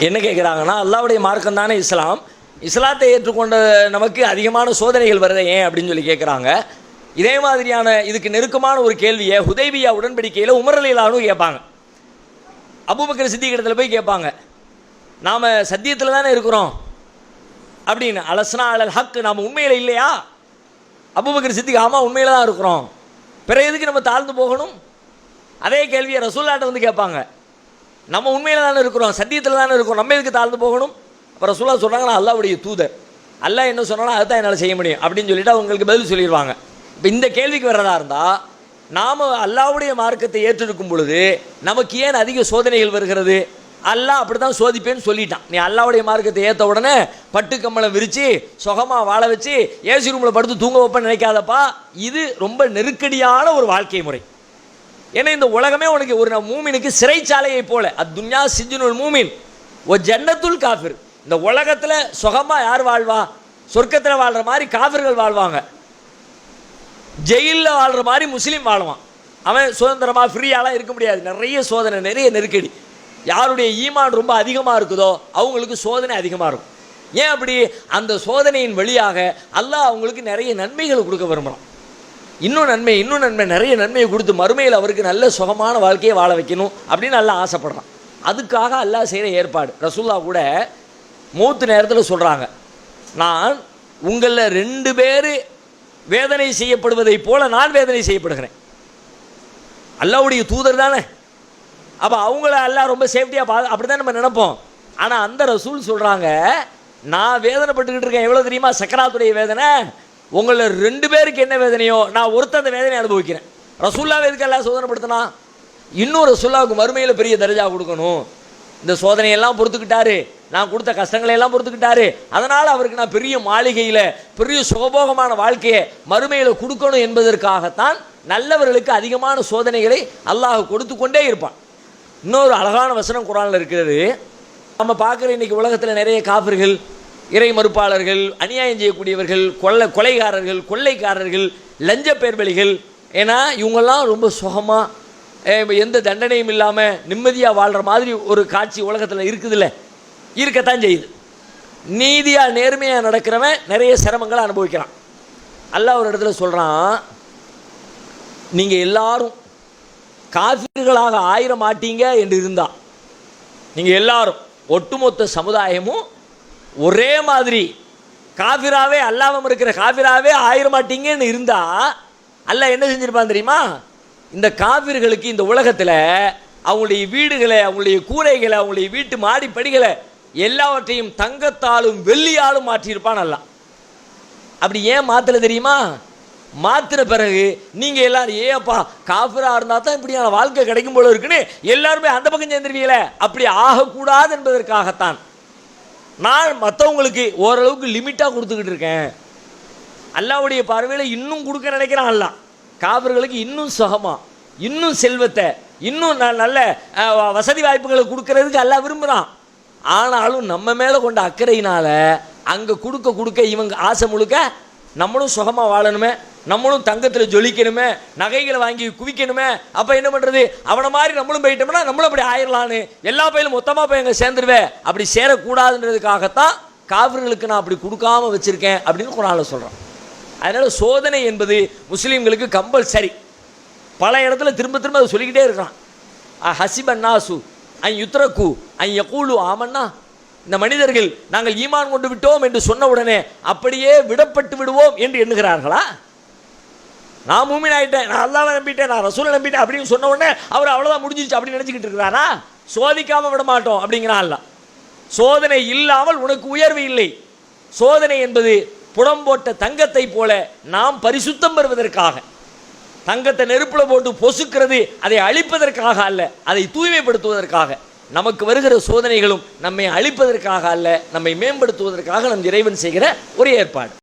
என்ன கேட்குறாங்கன்னா அல்லாவுடைய மார்க்கம் தானே இஸ்லாம். இஸ்லாத்தை ஏற்றுக்கொண்ட நமக்கு அதிகமான சோதனைகள் வருது ஏன் அப்படின்னு சொல்லி கேட்குறாங்க இதே மாதிரியான இதுக்கு நெருக்கமான ஒரு கேள்வியை ஹுதைபியா உடன்படிக்கையில் உமரலிலானும் கேட்பாங்க. அபுபக்கர் சித்திகிடத்தில் போய் கேட்பாங்க. நாம் சத்தியத்தில் தானே இருக்கிறோம். அப்படின்னு அலசனா அலல் ஹக் நாம் உண்மையில் இல்லையா? அபுபக்கர் சித்திக்கு ஆமாம் உண்மையில் தான் இருக்கிறோம். பிற எதுக்கு நம்ம தாழ்ந்து போகணும்? அதே கேள்வியை ரசூல்லாட்ட வந்து கேட்பாங்க. நம்ம உண்மையில் தானே இருக்கிறோம் சத்தியத்தில் தானே இருக்கிறோம் நம்ம எதுக்கு தாழ்ந்து போகணும்? அப்புறம் ரசூல்லா சொல்கிறாங்கன்னா அல்லாவுடைய தூதர். அல்லா என்ன சொன்னாலும் அதுதான் என்னால் செய்ய முடியும். அப்படின்னு சொல்லிட்டு அவங்களுக்கு பதில் சொல்லிடுவாங்க இப்போ இந்த கேள்விக்கு வர்றதா இருந்தால் நாம் அல்லாவுடைய மார்க்கத்தை ஏற்றிருக்கும் பொழுது நமக்கு ஏன் அதிக சோதனைகள் வருகிறது? அல்லா அப்படி தான் சோதிப்பேன்னு சொல்லிட்டான். நீ அல்லாவுடைய மார்க்கத்தை ஏற்ற உடனே பட்டு கம்மலை விரித்து சுகமாக வாழ வச்சு ஏசி ரூமில் படுத்து தூங்க வைப்பேன்னு நினைக்காதப்பா. இது ரொம்ப நெருக்கடியான ஒரு வாழ்க்கை முறை. ஏன்னா இந்த உலகமே உனக்கு ஒரு மூமினுக்கு சிறைச்சாலையை போல. அத்துன்யா சிஜுனுல் மூமின். ஓ ஜன்னத்துல் காஃபிர். இந்த உலகத்தில் சுகமாக யார் வாழ்வா? சொர்க்கத்தில் வாழ்கிற மாதிரி காஃபிர்கள் வாழ்வாங்க. ஜெயிலில் வாழ்கிற மாதிரி முஸ்லீம் வாழ்வான். அவன் சுதந்திரமாக ஃப்ரீயாலாம் இருக்க முடியாது. நிறைய சோதனை நிறைய நெருக்கடி. யாருடைய ஈமான் ரொம்ப அதிகமாக இருக்குதோ அவங்களுக்கு சோதனை அதிகமாக இருக்கும். ஏன் அப்படி? அந்த சோதனையின் வழியாக அல்லாஹ் அவங்களுக்கு நிறைய நன்மைகள் கொடுக்க விரும்புகிறான் இன்னும் நன்மை இன்னும் நன்மை நிறைய நன்மையை கொடுத்து மறுமையில் அவருக்கு நல்ல சுகமான வாழ்க்கையை வாழ வைக்கணும் அப்படின்னு நல்லா ஆசைப்படுறான். அதுக்காக அல்லாஹ் செய்கிற ஏற்பாடு. ரசூல்லா கூட மூத்து நேரத்தில் சொல்கிறாங்க நான் உங்களில் ரெண்டு பேர் வேதனை செய்யப்படுவதைப் போல நான் வேதனை செய்யப்படுகிறேன். அல்லாவுடைய தூதர் தானே. அப்போ அவங்கள எல்லாம் ரொம்ப சேஃப்டியாக பா அப்படி தான் நம்ம நினைப்போம். ஆனால் அந்த ரசூல் சொல்கிறாங்க நான் வேதனைப்பட்டுக்கிட்டு இருக்கேன். எவ்வளோ தெரியுமா? சக்கராத்துடைய வேதனை. உங்களை ரெண்டு பேருக்கு என்ன வேதனையோ நான் ஒருத்தன் அந்த வேதனையை அனுபவிக்கிறேன். ரசூல்லாவை எதுக்கு எல்லாம் சோதனைப்படுத்தினா? இன்னும் ரசூல்லாவுக்கு மறுமையில் பெரிய தர்ஜா கொடுக்கணும். இந்த சோதனையெல்லாம் பொறுத்துக்கிட்டாரு. நான் கொடுத்த கஷ்டங்களை எல்லாம் பொறுத்துக்கிட்டாரு. அதனால் அவருக்கு நான் பெரிய மாளிகையில் பெரிய சுகபோகமான வாழ்க்கையை மறுமையில் கொடுக்கணும் என்பதற்காகத்தான் நல்லவர்களுக்கு அதிகமான சோதனைகளை அல்லாஹ் கொடுத்து கொண்டே இருப்பான். இன்னொரு அழகான வசனம் குரானில் இருக்கிறது. நம்ம பார்க்குற இன்னைக்கு உலகத்தில் நிறைய காப்பர்கள் இறை மறுப்பாளர்கள் அநியாயம் செய்யக்கூடியவர்கள் கொள்ளை கொலைகாரர்கள் கொள்ளைக்காரர்கள் லஞ்ச பேர்வழிகள். ஏன்னா இவங்கெல்லாம் ரொம்ப சுகமாக எந்த தண்டனையும் இல்லாமல் நிம்மதியாக வாழ்கிற மாதிரி ஒரு காட்சி உலகத்தில் இருக்குதுல்ல. இருக்கத்தான் செய்யுது. நீதியாக நேர்மையாக நடக்கிறவன் நிறைய சிரமங்களை அனுபவிக்கிறான். அல்ல ஒரு இடத்துல சொல்கிறான் நீங்கள் எல்லாரும் காஃபிர்களாக ஆயிர மாட்டீங்க என்று இருந்தா நீங்கள் எல்லாரும் ஒட்டுமொத்த சமுதாயமும் ஒரே மாதிரி. காஃபிராவே அல்லாமல் இருக்கிற காஃபிராவே ஆயிர மாட்டீங்கன்னு இருந்தா என்ன செஞ்சுருப்பான் தெரியுமா? இந்த காஃபிர்களுக்கு இந்த உலகத்தில் அவங்களுடைய வீடுகளை அவங்களுடைய கூரைகளை அவங்களுடைய வீட்டு மாடிப்படிகளை எல்லாவற்றையும் தங்கத்தாலும் வெள்ளியாலும் மாற்றியிருப்பான் எல்லாம் அப்படி ஏன் மாத்தல தெரியுமா? மாத்தின பிறகு நீங்கள் எல்லாரும் ஏப்பா காஃபிராக இருந்தால் தான் இப்படியான வாழ்க்கை கிடைக்கும் போல இருக்குன்னு எல்லாருமே அந்த பக்கம் சேர்ந்துருவீங்களே அப்படி ஆகக்கூடாது என்பதற்காகத்தான். நான் மற்றவங்களுக்கு ஓரளவுக்கு லிமிட்டாக கொடுத்துக்கிட்டு இருக்கேன். அல்லாவுடைய பார்வையில் இன்னும் கொடுக்க நினைக்கிறான் அல்ல காவிர்களுக்கு இன்னும் சுகமாக இன்னும் செல்வத்தை இன்னும் நல்ல வசதி வாய்ப்புகளை கொடுக்கறதுக்கு எல்லாம் விரும்புகிறான் ஆனாலும் நம்ம மேலே கொண்ட அக்கறையினால் அங்கே கொடுக்க கொடுக்க இவங்க ஆசை முழுக்க நம்மளும் சுகமாக வாழணுமே. நம்மளும் தங்கத்தில் ஜொலிக்கணுமே நகைகளை வாங்கி குவிக்கணுமே அப்போ என்ன பண்ணுறது அவனை மாதிரி நம்மளும் போயிட்டோம்னா நம்மளும் அப்படி ஆயிடலான்னு எல்லா பயிலும் மொத்தமாக போய் அங்கே சேர்ந்துருவேன். அப்படி சேரக்கூடாதுன்றதுக்காகத்தான் காவிர்களுக்கு நான் அப்படி கொடுக்காம வச்சுருக்கேன் அப்படின்னு குரானில் சொல்கிறான் அதனால் சோதனை என்பது முஸ்லீம்களுக்கு கம்பல்சரி. பல இடத்துல திரும்ப திரும்ப அதை சொல்லிக்கிட்டே இருக்கிறான். அ ஹசிபன் நாசு ஐ யுத்ரகு அன் யகூலு ஆமன்னா? இந்த மனிதர்கள் நாங்கள் ஈமான் கொண்டு விட்டோம் என்று சொன்ன உடனே அப்படியே விடப்பட்டு விடுவோம் என்று எண்ணுகிறார்களா? நான் மூமின் ஆகிட்டேன் நான் அல்லாவை நம்பிட்டேன் நான் ரசூலை நம்பிட்டேன் அப்படின்னு சொன்ன உடனே அவர் அவ்வளோதான் முடிஞ்சிருச்சு அப்படின்னு நினச்சிக்கிட்டு இருக்கிறாரா? சோதிக்காமல் விட மாட்டோம் அப்படிங்கிறான் அல்ல சோதனை இல்லாமல் உனக்கு உயர்வு இல்லை. சோதனை என்பது புடம் போட்ட தங்கத்தை போல நாம் பரிசுத்தம் பெறுவதற்காக. தங்கத்தை நெருப்பில் போட்டு பொசுக்கிறது அதை அழிப்பதற்காக அல்ல அதை தூய்மைப்படுத்துவதற்காக. நமக்கு வருகிற சோதனைகளும் நம்மை அழிப்பதற்காக அல்ல நம்மை மேம்படுத்துவதற்காக நம் இறைவன் செய்கிற ஒரு ஏற்பாடு.